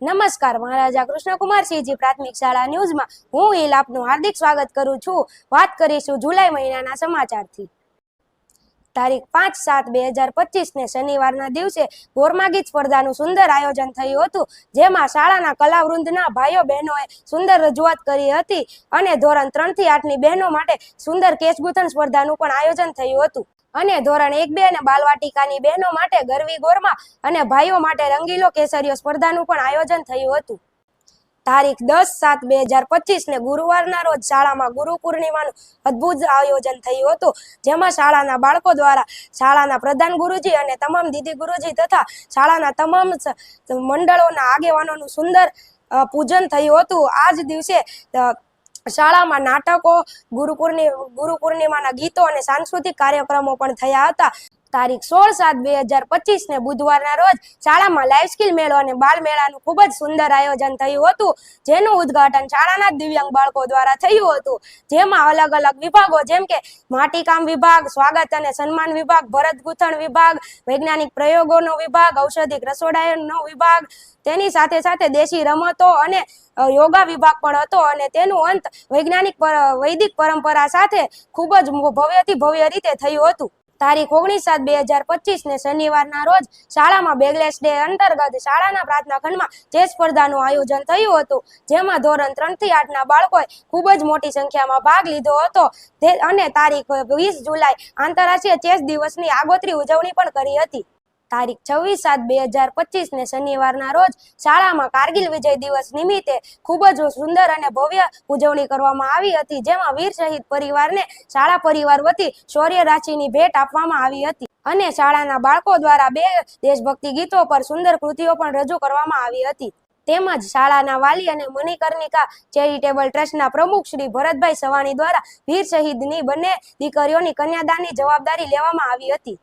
નમસ્કાર, મહારાજા કૃષ્ણકુમારસિંહજી પ્રાથમિક શાળા ન્યૂઝમાં. હું હિલ આપનું હાર્દિક સ્વાગત કરું છું. વાત કરીશું જુલાઈ મહિનાના સમાચારથી. તારીખ પાંચ સાત બે હજાર પચીસ ને શનિવારના દિવસે ગોરમા ગીત સ્પર્ધાનું સુંદર આયોજન થયું હતું, જેમાં શાળાના કલાવૃંદના ભાઈઓ બહેનોએ સુંદર રજૂઆત કરી હતી અને ધોરણ ત્રણથી આઠની બહેનો માટે સુંદર કેશગુથન સ્પર્ધાનું પણ આયોજન થયું હતું. અને ધોરણ એક બે અને બાલવાટિકાની બહેનો માટે ગરવી ગોરમા અને ભાઈઓ માટે રંગીલો કેસરીઓ સ્પર્ધાનું પણ આયોજન થયું હતું. તારીખ દસ સાત બે હજાર પચીસ ને ગુરુવારના રોજ શાળામાં ગુરુ પૂર્ણિમાનું અદ્ભુત આયોજન થયું હતું, જેમાં શાળાના બાળકો દ્વારા શાળાના પ્રધાન ગુરુજી અને તમામ દીદી ગુરુજી તથા શાળાના તમામ મંડળોના આગેવાનોનું સુંદર પૂજન થયું હતું. આ જ દિવસે શાળામાં નાટકો ગુરુ ગુરુ પૂર્ણિમાના ગીતો અને સાંસ્કૃતિક કાર્યક્રમો પણ થયા હતા. તારીખ સોળ સાત બે હજાર પચીસ ને બુધવારના રોજ શાળામાં લાઈફ સ્કિલ મેળો અને બાળ મેળાનું ખૂબ જ સુંદર આયોજન થયું હતું. જેનું ઉદ્ઘાટન શાળાના દિવ્યાંગ બાળકો દ્વારા થયું હતું. જેમાં અલગ અલગ વિભાગો જેમ કે માટીકામ વિભાગ, સ્વાગત અને સન્માન વિભાગ, ભરત ગૂંથણ વિભાગ, વૈજ્ઞાનિક પ્રયોગોનો વિભાગ, ઔષધિક રસોડાનો વિભાગ, તેની સાથે સાથે દેશી રમતો અને યોગા વિભાગ પણ હતો અને તેનું અંત વૈજ્ઞાનિક વૈદિક પરંપરા સાથે ખૂબ જ ભવ્યથી ભવ્ય રીતે થયું હતું. તારીખ ઓગણીસ સાત બે હજાર પચીસ ને શનિવારના રોજ શાળામાં બેગલેસ ડે અંતર્ગત શાળાના પ્રાર્થના ખંડમાં જે સ્પર્ધાનું આયોજન થયું હતું, જેમાં ધોરણ ત્રણથી આઠના બાળકોએ ખૂબ જ મોટી સંખ્યામાં ભાગ લીધો હતો. અને તારીખ વીસ જુલાઈ આંતરરાષ્ટ્રીય ચેસ દિવસની આગોતરી ઉજવણી પણ કરી હતી. તારીખ છવ્વીસ સાત બે હજાર પચીસ ને શનિવારના રોજ શાળામાં કારગિલ વિજય દિવસ નિમિત્તે ખૂબ જ સુંદર અને ભવ્ય ઉજવણી કરવામાં આવી હતી, જેમાં વીર શહીદ પરિવારને શાળા પરિવાર વતી શૌર્ય રાશિની ભેટ આપવામાં આવી હતી અને શાળાના બાળકો દ્વારા બે દેશભક્તિ ગીતો પર સુંદર કૃતિઓ પણ રજૂ કરવામાં આવી હતી. તેમજ શાળાના વાલી અને મણિકર્ણિકા ચેરિટેબલ ટ્રસ્ટના પ્રમુખ શ્રી ભરતભાઈ સવાણી દ્વારા વીર શહીદની બંને દીકરીઓની કન્યાદાનની જવાબદારી લેવામાં આવી હતી.